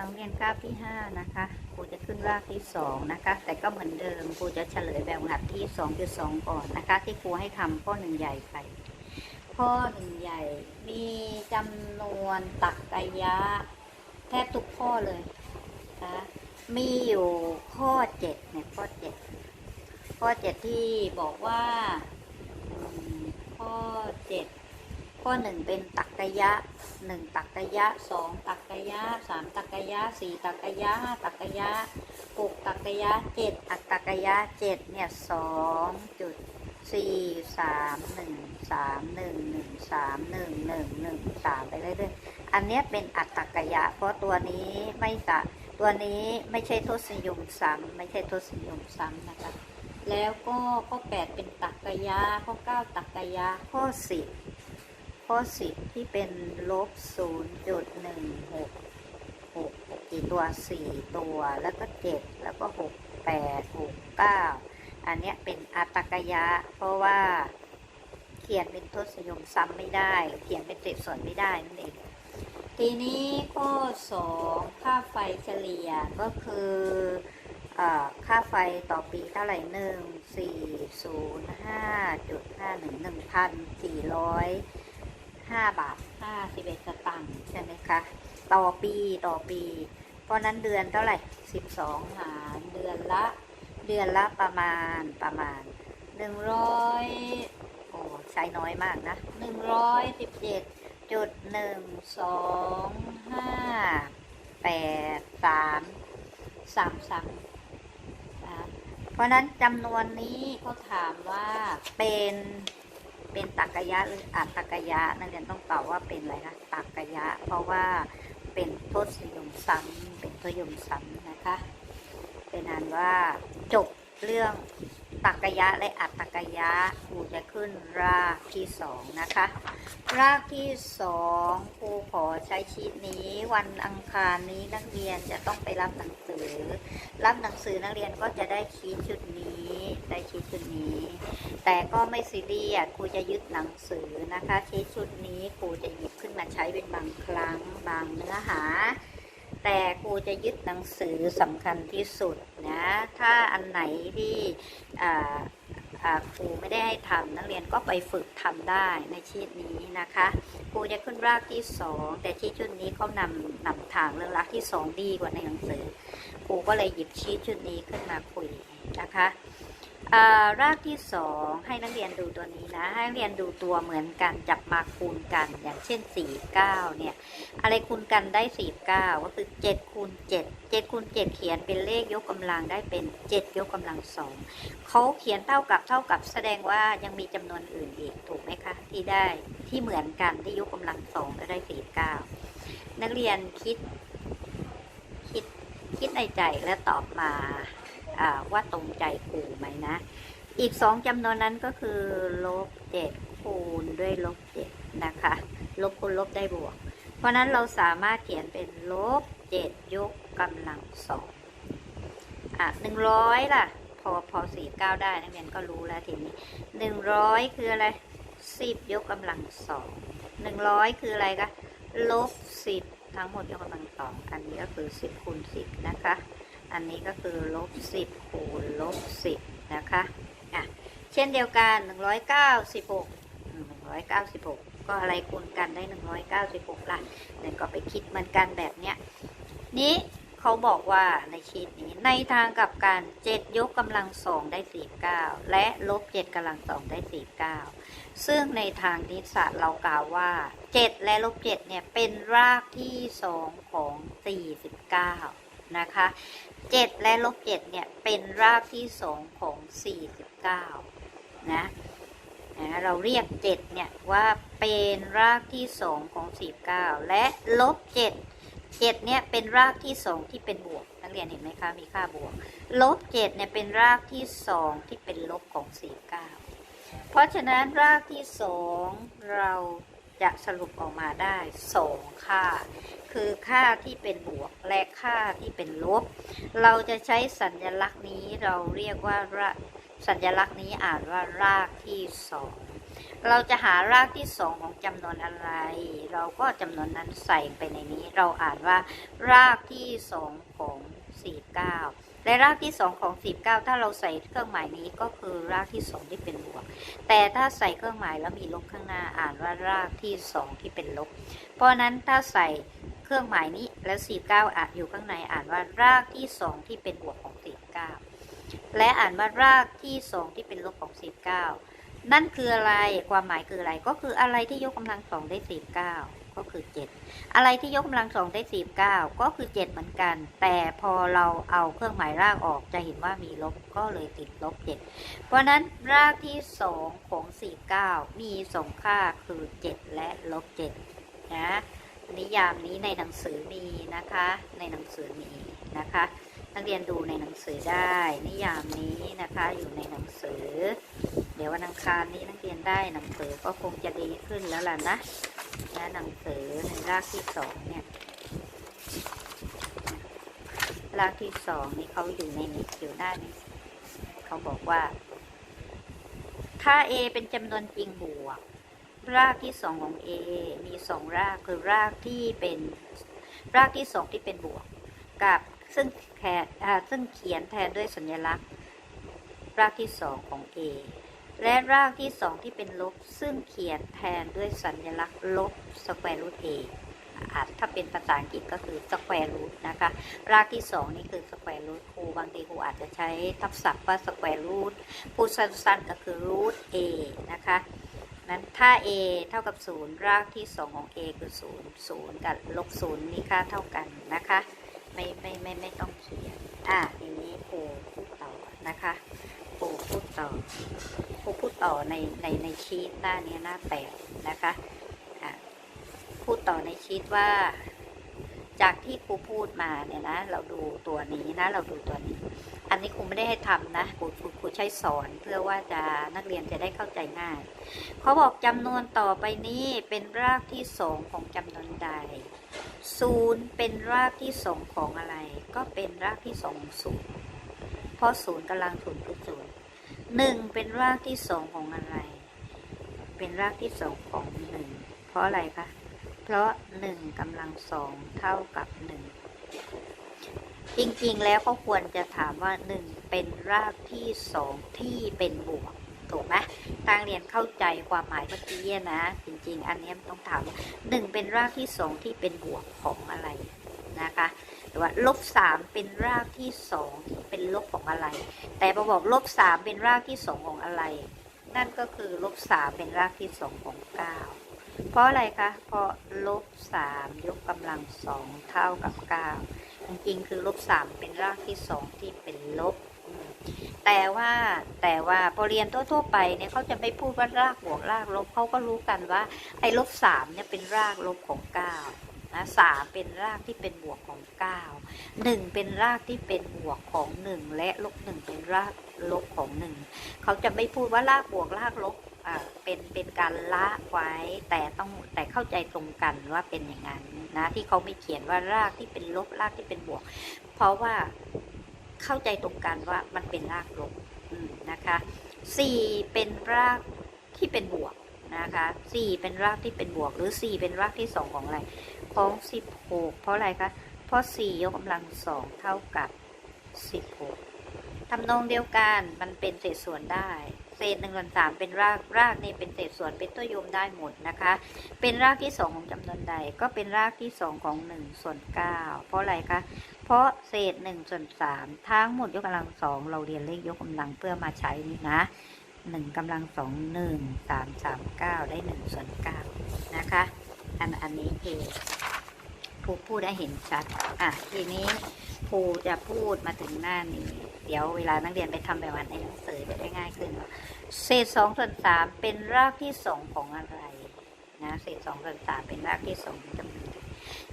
ทางเรียนคาบที่ 5 นะคะครูจะขึ้นรากที่ 2 นะคะ แต่ก็เหมือนเดิมครูจะเฉลยแบบหัดที่ 2.2 ก่อนนะคะ ที่ครูให้ทำข้อหนึ่งใหญ่ไป ข้อหนึ่งใหญ่มีจำนวนตักกยะ แทบทุกข้อเลยนะมีอยู่ข้อ 7 เนี่ยข้อ 7 ข้อ 7 ที่บอกว่า ข้อ 7 ข้อ 1 เป็นตักกยะหนึ่งตักกะยะสองตักกะยะสามตักกะยะสี่ตักกะยะห้าตักกะยะหกตักกะยะเจ็ดอักตักกะยะเจ็ดเนี่ยสองจุดสี่สามหนึ่งสามหนึ่งหนึ่งสามหนึ่งหนึ่งสามไปเรื่อยๆ อันนี้เป็นอัตตกะยะ เพราะตัวนี้ไม่สะตัวนี้ไม่ใช่ทศนิยมซ้ำไม่ใช่ทศนิยมซ้ำนะคะ แล้วก็ข้อแปดเป็นตักกะยะ ข้อเก้าตักกะยะ ข้อสิบ ข้อสิบที่เป็นลบศูนย์จุดหนึ่งหกหกกี่ตัวสี่ตัวแล้วก็เจ็ดแล้วก็หกแปดหกเก้าอันเนี้ยเป็นอัตตกยะ เพราะว่าเขียนเป็นทศนิยมซ้ำไม่ได้ เขียนเป็นเศษส่วนไม่ได้นั่นเองทีนี้ข้อสองค่าไฟเฉลี่ยก็คือเออค่าไฟต่อปีเท่าไหร่หนึ่งสี่ศูนย์ห้าจุดห้าหนึ่งหนึ่งพันสี่ร้อย ห้าบาทห้าสิบเอ็ดสตังค์ใช่ไหมคะ ต่อปีต่อปี เพราะนั้นเดือนเท่าไหร่สิบสองหารเดือนละ เดือนละประมาณประมาณหนึ่งร้อยโอ้ใช้น้อยมากนะหนึ่งร้อยสิบเจ็ดจุดหนึ่งสองห้าแปดสามสามสามนะเพราะนั้นจำนวนนี้เขาถามว่าเป็น เป็นตักกะยะหรืออัตตกะยะนักเรียนต้องตอบว่าเป็นอะไรคะตักกะยะ เพราะว่าเป็นทศนิยมซ้ำเป็นทศนิยมซ้ำนะคะ เป็นอันว่าจบเรื่อง ตักกะยะและอัตตกะยะครูจะขึ้นรากที่สองนะคะ รากที่สองครูขอใช้ชีตนี้ วันอังคารนี้นักเรียนจะต้องไปรับหนังสือ รับหนังสือนักเรียนก็จะได้ชีตชุดนี้ได้ชีตชุดนี้ แต่ก็ไม่ซีเรียสครูจะยึดหนังสือนะคะชีตชุดนี้ครูจะหยิบขึ้นมาใช้เป็นบางครั้งบางเนื้อหา แต่ครูจะยึดหนังสือสำคัญที่สุดนะ ถ้าอันไหนที่ครูไม่ได้ให้ทำนักเรียนก็ไปฝึกทำได้ในชีตนี้นะคะครูจะขึ้นรากที่สองแต่ชีตชุดนี้เขานำนำทางเรื่องรากที่สองดีกว่าในหนังสือครูก็เลยหยิบชีตชุดนี้ขึ้นมาคุยนะคะ รากที่สองให้นักเรียนดูตัวนี้นะ ให้นักเรียนดูตัวเหมือนกันจับมาคูณกัน อย่างเช่น 4 9 เนี่ย อะไรคูณกันได้ 4 9 ก็คือ7คูณ7 7คูณ7เขียนเป็นเลขยกกำลังได้เป็น 7 ยกกำลังสองเขาเขียนเท่ากับเท่ากับแสดงว่ายังมีจำนวนอื่นอีกถูกไหมคะ ที่ได้ที่เหมือนกันที่ยกกำลังสองแล้วได้ 4 9 นักเรียนคิดคิดคิดในใจและตอบมา ว่าตรงใจครูไหมนะ อีกสองจำนวนนั้นก็คือลบเจ็ดคูณด้วยลบเจ็ดนะคะ ลบคูณลบได้บวก เพราะนั้นเราสามารถเขียนเป็นลบเจ็ดยกกำลังสองอะหนึ่งร้อยล่ะ พอพอสี่เก้าได้นักเรียนก็รู้แล้วทีนี้หนึ่งร้อยคืออะไรสิบยกกำลังสองหนึ่งร้อยคืออะไรคะลบสิบทั้งหมดยกกำลังสองอันนี้ก็คือสิบคูณสิบนะคะ อันนี้ก็คือลบสิบคูณลบสิบนะคะอะเช่นเดียวกันหนึ่งร้อยเก้าสิบหกหนึ่งร้อยเก้าสิบหกก็อะไรคูณกันได้หนึ่งร้อยเก้าสิบหกล่ะเนี่ยวก็ไปคิดเหมือนกันแบบเนี้ยนี้เขาบอกว่าในชีตนี้ในทางกลับกันเจ็ดยกกำลังสองได้สี่เก้าและลบเจ็ดกำลังสองได้สี่เก้าซึ่งในทางนิสสะเรากล่าวว่าเจ็ดและลบเจ็ดเนี่ยเป็นรากที่สองของสี่สิบเก้านะคะ เจ็ดและลบเจ็ดเนี่ย เป็นรากที่สองของสี่สิบเก้านะนะเราเรียกเจ็ดเนี่ยว่าเป็นรากที่สองของสี่เก้าและลบเจ็ดเจ็ดเนี่ยเป็นรากที่สองที่เป็นบวก นักเรียนเห็นไหมคะมีค่าบวก ลบเจ็ดเนี่ยเป็นรากที่สองที่เป็นลบของสี่เก้าเพราะฉะนั้นรากที่สองเรา จะสรุปออกมาได้ 2 ค่า คือค่าที่เป็นบวกและค่าที่เป็นลบ เราจะใช้สัญลักษณ์นี้เราเรียกว่าสัญลักษณ์นี้อ่านว่ารากที่ 2 เราจะหารากที่ 2 ของจำนวนอะไร เราก็จำนวนนั้นใส่ไปในนี้ เราอ่านว่า รากที่ 2 ของ 49 ในรากที่ 2 ของ 49 ถ้าเราใส่เครื่องหมายนี้ก็คือรากที่ 2 ที่เป็นบวก แต่ถ้าใส่เครื่องหมายแล้วมีลบข้างหน้าอ่านว่ารากที่ 2 ที่เป็นลบ เพราะนั้นถ้าใส่เครื่องหมายนี้แล้ว 49อ่านอยู่ข้างในอ่านว่ารากที่ 2 ที่เป็นบวกของ 49 และอ่านว่ารากที่ 2 ที่เป็นลบของ 49 นั่นคืออะไรความหมายคืออะไรก็คืออะไรที่ยกกำลังสองได้ 49 ก็คือเจ็ดอะไรที่ยกกำลังสองได้สี่เก้าก็คือเจ็ดเหมือนกัน แต่พอเราเอาเครื่องหมายรากออกจะเห็นว่ามีลบก็เลยติดลบเจ็ดเพราะนั้นรากที่สองของสี่เก้ามีสองค่าคือเจ็ดและลบเจ็ดนะนิยามนี้ในหนังสือมีนะคะ ในหนังสือมีนะคะ นักเรียนดูในหนังสือได้ นิยามนี้นะคะอยู่ในหนังสือ เดี๋ยววันอังคารนี้นักเรียนได้หนังสือก็คงจะดีขึ้นแล้วล่ะนะ นะหนังสือในรากที่สองเนี่ยรากที่สองนี่เขาอยู่ในนี้อยู่หน้านี้เขาบอกว่า ถ้า a เป็นจำนวนจริงบวก รากที่สองของ a มีสองรากคือรากที่เป็นรากที่สองที่เป็นบวก กับซึ่งแทนซึ่งเขียนแทนด้วยสัญลักษณ์ รากที่สองของ a และรากที่สองที่เป็นลบ ซึ่งเขียนแทนด้วยสัญลักษณ์ลบสแควร์รูท a ออาจถ้าเป็นภาษาอังกฤษก็คือสแควร์รูทนะคะ รากที่สองนี่คือสแควร์รูทครูบางทีครูอาจจะใช้ทับศัพท์ว่าสแควร์รูทพูดสั้นๆก็คือรูท a นะคะ นั้นถ้า a เท่ากับ 0 รากที่ 2 ของ a คือ 0 0 กับลบ0มีค่าเท่ากันนะคะ ไม่ไม่ไม่ไม่ต้องเขียน อะทีนี้ครูพูดต่อนะคะครูพูด ต่อครูพูดต่อในในในชีตหน้านี้หน้าแปดนะคะพูดต่อในชีตว่า จากที่ครูพูดมาเนี่ยนะ เราดูตัวนี้นะ เราดูตัวนี้ อันนี้ครูไม่ได้ให้ทำนะครูครูครูใช้สอนเพื่อว่าจะนักเรียนจะได้เข้าใจง่ายเขาบอกจำนวนต่อไปนี้เป็นรากที่สองของจำนวนใดศูนย์เป็นรากที่สองของอะไร ก็เป็นรากที่สองของศูนย์เพราะศูนย์กำลังศูนย์คือศูนย์ หนึ่งเป็นรากที่สองของอะไร เป็นรากที่สองของหนึ่งเพราะอะไรคะ เพราะหนึ่งกำลังสองเท่ากับหนึ่งจริงๆแล้วก็ควรจะถามว่าหนึ่งเป็นรากที่สองที่เป็นบวกถูกไหมทางเรียนเข้าใจความหมายเมื่อกี้นะ จริง ๆ อันนี้ต้องถามว่าหนึ่งเป็นรากที่สองที่เป็นบวกของอะไรนะคะ หรือว่าลบสามเป็นรากที่สองที่เป็นลบของอะไร แต่พอบอกลบสามเป็นรากที่สองของอะไร นั่นก็คือลบสามเป็นรากที่สองของเก้าเพราะอะไรคะ เพราะลบสามยกกำลังสองเท่ากับเก้าจริงๆคือลบสามเป็นรากที่สองที่เป็นลบ แต่ว่าแต่ว่าพอเรียนทั่วๆไปเนี่ยเขาจะไม่พูดว่ารากบวกรากลบเขาก็รู้กันว่าไอ้ลบสามเนี่ยเป็นรากลบของเก้า นะสามเป็นรากที่เป็นบวกของเก้าหนึ่งเป็นรากที่เป็นบวกของหนึ่งและลบหนึ่งเป็นรากลบของหนึ่งเขาจะไม่พูดว่ารากบวกรากลบเป็นเป็นการละไว้แต่ต้องแต่เข้าใจตรงกันว่าเป็นอย่างนั้นนะที่เขาไม่เขียนว่ารากที่เป็นลบรากที่เป็นบวก เพราะว่าเข้าใจตรงกันว่ามันเป็นรากลบนะคะสี่เป็นรากที่เป็นบวกนะคะสี่เป็นรากที่เป็นบวก หรือสี่เป็นรากที่สองของอะไร ของสิบหกเพราะอะไรคะเพราะสี่ยกกำลังสองเท่ากับสิบหกทำนองเดียวกันมันเป็นเศษส่วนได้ เศษหนึ่งส่วนสามเป็นรากรากนี่เป็นเศษส่วนเป็นตัวโยมได้หมดนะคะ เป็นรากที่สองของจำนวนใดก็เป็นรากที่สองของหนึ่งส่วนเก้าเพราะอะไรคะเพราะเศษหนึ่งส่วนสามทั้งหมดยกกำลังสองเราเรียนเลขยกกำลังเพื่อมาใช้นี่นะหนึ่งกำลังสองหนึ่งสามสามเก้าได้หนึ่งส่วนเก้านะคะ อันอันนี้คือ ผู้พูดให้เห็นชัด อะ ทีนี้ผู้จะพูดมาถึงหน้านี้ เดี๋ยวเวลานักเรียนไปทำแบบวันในหนังสือจะได้ง่ายขึ้นเศษสองส่วนสามเป็นรากที่สองของอะไรนะเศษสองส่วนสามเป็นรากที่สององจำนวน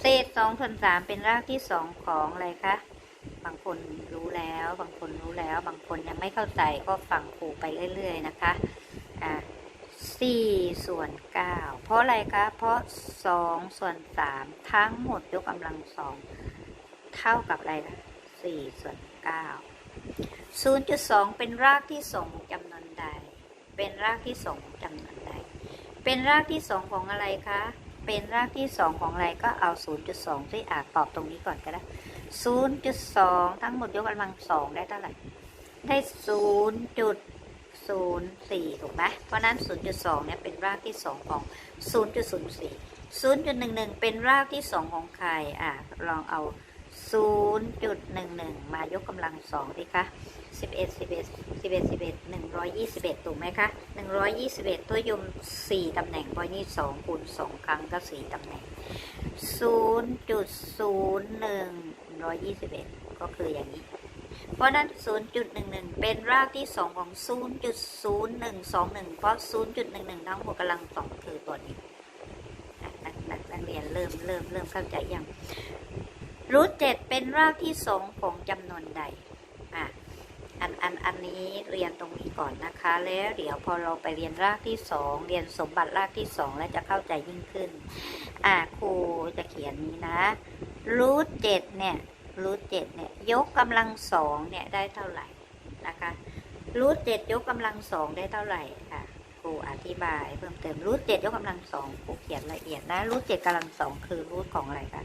เศษสองส่วนสามเป็นรากที่สองของอะไรคะบางคนรู้แล้ว บางคนรู้แล้ว บางคนยังไม่เข้าใจก็ฟังครูไปเรื่อย ๆ นะคะ อ่า 4 ส่วน 9 เพราะอะไรคะ เพราะ 2 ส่วน 3 ทั้งหมดยกกำลัง 2 เท่ากับอะไรคะ4ส่วน 9 0.2 เป็นรากที่สองจำนวนใด เป็นรากที่สองจำนวนใด เป็นรากที่สองของอะไรคะ เป็นรากที่สองของอะไรก็เอา 0.2ที่อ่าตอบตรงนี้ก่อนก็ได้ 0.2 ทั้งหมดยกกำลังสองได้เท่าไหร่ ได้ 0. 0.04 ถูกไหมเพราะนั้น 0.2 เนี่ยเป็นรากที่ 2 ของ 0.04 0.11 เป็นรากที่ 2 ของใครอะลองเอา 0.11 มายกกำลัง2ดิคะ11 11 11 11 121 ถูกไหมคะ 121 ตัวยม 4 ตำแหน่งพราะนี่ 2 คูณ 2 ครั้งก็ 4 ตำแหน่ง 0.01 121 ก็คืออย่างนี้ เพราะนั้น 0.11 เป็นรากที่ 2 ของ 0.0121 เพราะ 0.11 ทั้งหมดกำลังสองคือตัวนี้นักนักนักเรียนเริ่มเริ่มเริ่มเข้าใจยังรูทเจ็ดเป็นรากที่2ของจำนวนใดอะอันอันอันนี้เรียนตรงนี้ก่อนนะคะ แล้วเดี๋ยวพอเราไปเรียนรากที่2เรียนสมบัติรากที่2แล้วจะเข้าใจยิ่งขึ้น อะครูจะเขียนนี้นะรูทเจ็ดเนี่ย รูทเจ็ดเนี่ยยกกำลังสองเนี่ยได้เท่าไหร่นะคะรูทเจ็ดยกกำลังสองได้เท่าไหร่ค่ะครูอธิบายเพิ่มเติมรูทเจ็ดยกกำลังสองครูเขียนละเอียดนะรูทเจ็ดกำลังสองคือรูทของอะไรคะ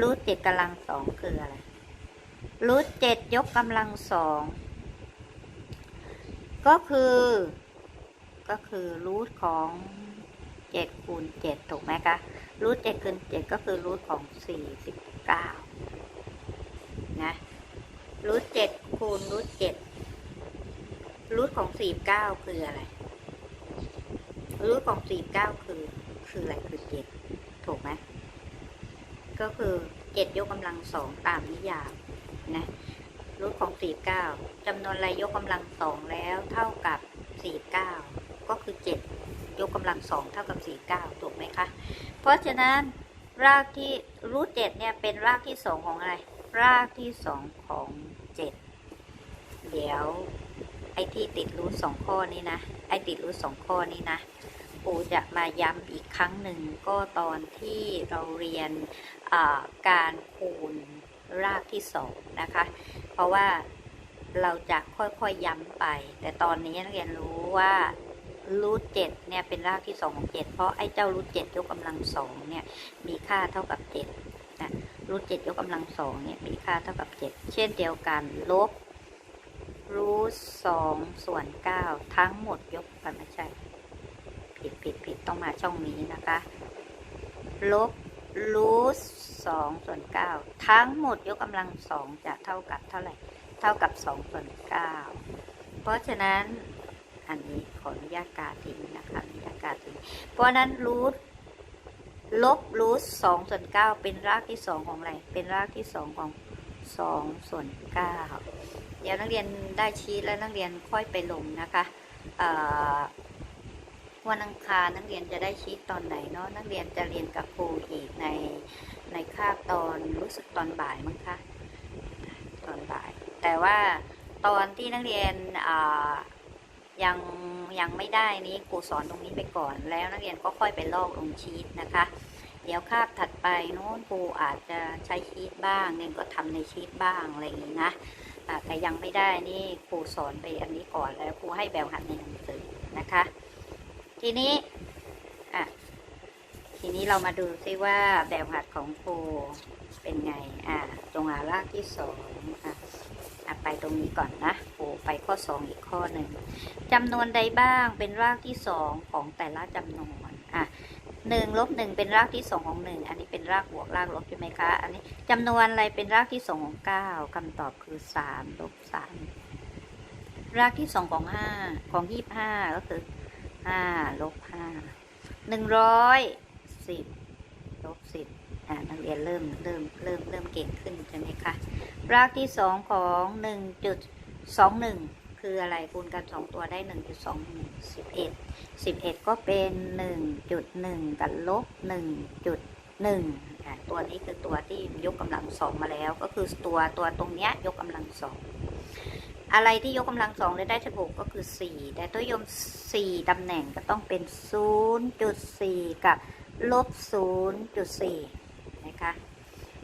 รูทเจ็ดกำลังสองคืออะไรรูทเจ็ดยกกำลังสองก็คือ ก็คือรูทของเจ็ดคูณเจ็ดถูกไหมคะรูทเจ็ดคูณเจ็ดก็คือรูทของสี่สิบเก้า นะรูทเจ็ดคูณรูทเจ็ดรูทของสี่เก้าคืออะไรรูทของสี่เก้าคือ คืออะไรคือเจ็ดถูกไหมก็คือเจ็ดยกกำลังสองตามนิยามนะรูทของสี่เก้าจำนวนอะไรยกกำลังสองแล้วเท่ากับสี่เก้าก็คือเจ็ดยกกำลังสองเท่ากับสี่เก้าถูกไหมคะ เพราะฉะนั้นรากที่รูทเจ็ดเนี่ยเป็นรากที่สองของอะไร รากที่สองของเจ็ดเดี๋ยวไอ้ที่ติดรูทสองข้อนี้นะ ไอ้ติดรูทสองข้อนี้นะปูจะมาย้ำอีกครั้งหนึ่งก็ตอนที่เราเรียนการคูณรากที่สองนะคะ เพราะว่าเราจะค่อยๆย้ำไป แต่ตอนนี้นักเรียนรู้ว่ารูทเจ็ดเนี่ยเป็นรากที่สองของเจ็ดเพราะไอ้เจ้ารูทเจ็ดยกกำลังสองเนี่ยมีค่าเท่ากับเจ็ด รูทเจ็ดยกกำลังสองเนี่ยมีค่าเท่ากับเจ็ดเช่นเดียวกันลบรูทสองส่วนเก้าทั้งหมดยกกันไม่ใช่ผิดผิดผิดต้องมาช่องนี้นะคะลบรูทสองส่วนเก้าทั้งหมดยกกำลังสองจะเท่ากับเท่าไหร่เท่ากับสองส่วนเก้าเพราะฉะนั้นอันนี้ขออนุญาตกาทิ้งนะคะอนุญาตกาทิ้งเพราะฉะนั้นรูท ลบรูทสองส่วนเก้าเป็นรากที่สองของอะไร เป็นรากที่สองของสองส่วนเก้าเดี๋ยวนักเรียนได้ชีทแล้วนักเรียนค่อยไปลงนะคะวันอังคารนักเรียนจะได้ชีทตอนไหนเนาะนักเรียนจะเรียนกับครูอีกในในคาบตอนรู้สึกตอนบ่ายมั้งคะตอนบ่าย แต่ว่าตอนที่นักเรียนอ่า ยังยังไม่ได้นี้ครูสอนตรงนี้ไปก่อนแล้วนักเรียนก็ค่อยไปลอกลงชีทนะคะ เดี๋ยวคาบถัดไปโน้นครูอาจจะใช้ชีทบ้างเรียนก็ทำในชีทบ้างอะไรอย่างนี้นะแต่ยังไม่ได้นี่ครูสอนไปอันนี้ก่อนแล้วครูให้แบบหัดในหนังสือนะคะ ทีนี้อะทีนี้เรามาดูซิว่าแบบหัดของครูเป็นไงอ่าจงหารากที่สองอะอะ ไปตรงนี้ก่อนนะครูไปข้อสองอีกข้อหนึ่งจำนวนใดบ้างเป็นรากที่สองของแต่ละจำนวนอะหนึ่งลบหนึ่งเป็นรากที่สองของหนึ่งอันนี้เป็นรากบวกรากลบใช่ไหมคะ อันนี้จำนวนอะไรเป็นรากที่สองของเก้าคำตอบคือสามลบสามรากที่สองของห้าของยี่ห้าก็คือห้าลบห้าหนึ่งร้อยสิบลบสิบ นักเรียนเริ่มเริ่มเริ่มเริ่มเก่งขึ้นใช่ไหมคะรากที่สองของหนึ่งจุดสองหนึ่งคืออะไรคูณกันสองตัวได้หนึ่งจุดสองสิบเอ็ดสิบเอ็ดก็เป็นหนึ่งจุดหนึ่งกับลบหนึ่งจุดหนึ่งตัวนี้คือตัวที่ยกกำลังสองมาแล้ว ก็คือตัวตัวตรงเนี้ยยกกำลังสองอะไรที่ยกกำลังสองได้ได้สิบหกก็คือสี่แต่ตัวยมสี่ตำแหน่งก็ต้องเป็นศูนย์จุดสี่กับลบศูนย์จุดสี่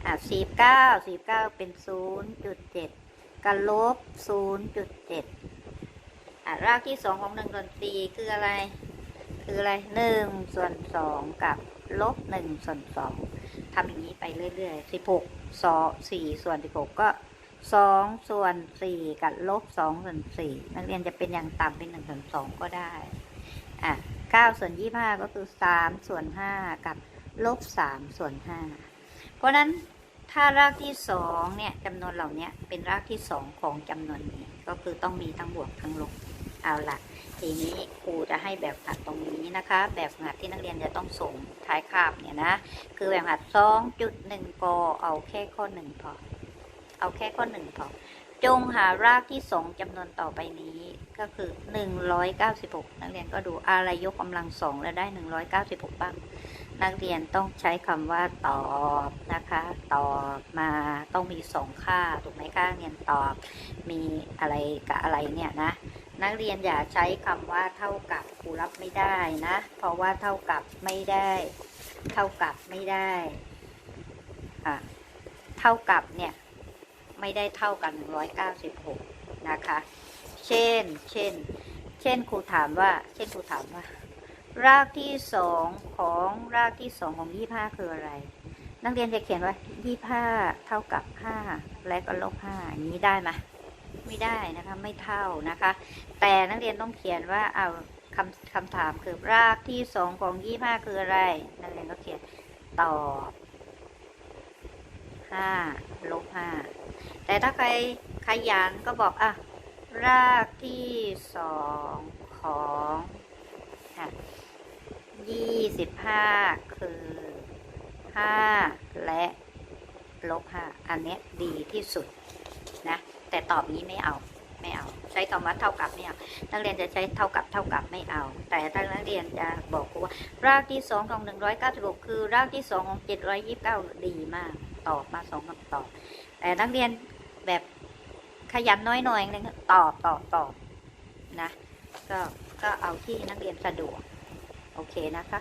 อะสี่เก้าสี่เก้าเป็นศูนย์จุดเจ็ดกับลบศูนย์จุดเจ็ดอะรากที่สองของหนึ่งส่วนสี่คืออะไร คืออะไรหนึ่งส่วนสองกับลบหนึ่งส่วนสองทำอย่างนี้ไปเรื่อยๆสิบหกสองสี่ส่วนสิบหกก็สองส่วนสี่กับลบสองส่วนสี่นักเรียนจะเป็นอย่างต่ำเป็นหนึ่งส่วนสองก็ได้ อะเก้าส่วนยี่ห้าก็คือสามส่วนห้ากับลบสามส่วนห้าเพราะฉะนั้น ถ้ารากที่สองเนี่ยจำนวนเหล่านี้เป็นรากที่สองของจำนวนนี้ ก็คือต้องมีทั้งบวกทั้งลบเอาละทีนี้ครูจะให้แบบหัดตรงนี้นะคะ แบบหัดที่นักเรียนจะต้องส่งท้ายคาบเนี่ยนะคือแบบหัดสองจุดหนึ่งกเอาแค่ข้อหนึ่งพอเอาแค่ข้อหนึ่งพอจงหารากที่สองจำนวนต่อไปนี้ก็คือหนึ่งร้อยเก้าสิบหกนักเรียนก็ดูอะไรยกกำลังสองแล้วได้หนึ่งร้อยเก้าสิบหกบ้าง นักเรียนต้องใช้คำว่าตอบนะคะ ตอบมาต้องมีสองค่าถูกไหมคะเรียนตอบมีอะไรกับอะไรเนี่ยนะนักเรียนอย่าใช้คำว่าเท่ากับครูรับไม่ได้นะ เพราะว่าเท่ากับไม่ได้ เท่ากับไม่ได้อะเท่ากับเนี่ยไม่ได้เท่ากัน196นะคะ เช่น เช่น เช่นครูถามว่า เช่นครูถามว่า รากที่สองของรากที่สองของยี่ห้าคืออะไร นักเรียนจะเขียนว่ายี่ห้าเท่ากับห้าและก็ลบห้าอย่างนี้ได้ไหมไม่ได้นะคะ ไม่เท่านะคะ แต่นักเรียนต้องเขียนว่าเอาคำคำถามคือรากที่สองของยี่ห้าคืออะไร นักเรียนก็เขียนตอบห้าลบห้าแต่ถ้าใครขยันก็บอกอะรากที่สองของยี่ สิบห้าคือห้าและลบห้าอันนี้ดีที่สุดนะ แต่ตอบนี้ไม่เอาไม่เอา ใช้คำว่าเท่ากับไม่เอานักเรียนจะใช้เท่ากับเท่ากับไม่เอา แต่ถ้านักเรียนจะบอกกูว่า รากที่สองของหนึ่งร้อยเก้าสิบหกคือรากที่สองของเจ็ดร้อยยี่สิบเก้าดีมาก ตอบมาสองคำตอบ แต่นักเรียนแบบขยันน้อยหน่อยนึงตอบตอบตอบนะ ก็ก็เอาที่นักเรียนสะดวก โอเคนะคะ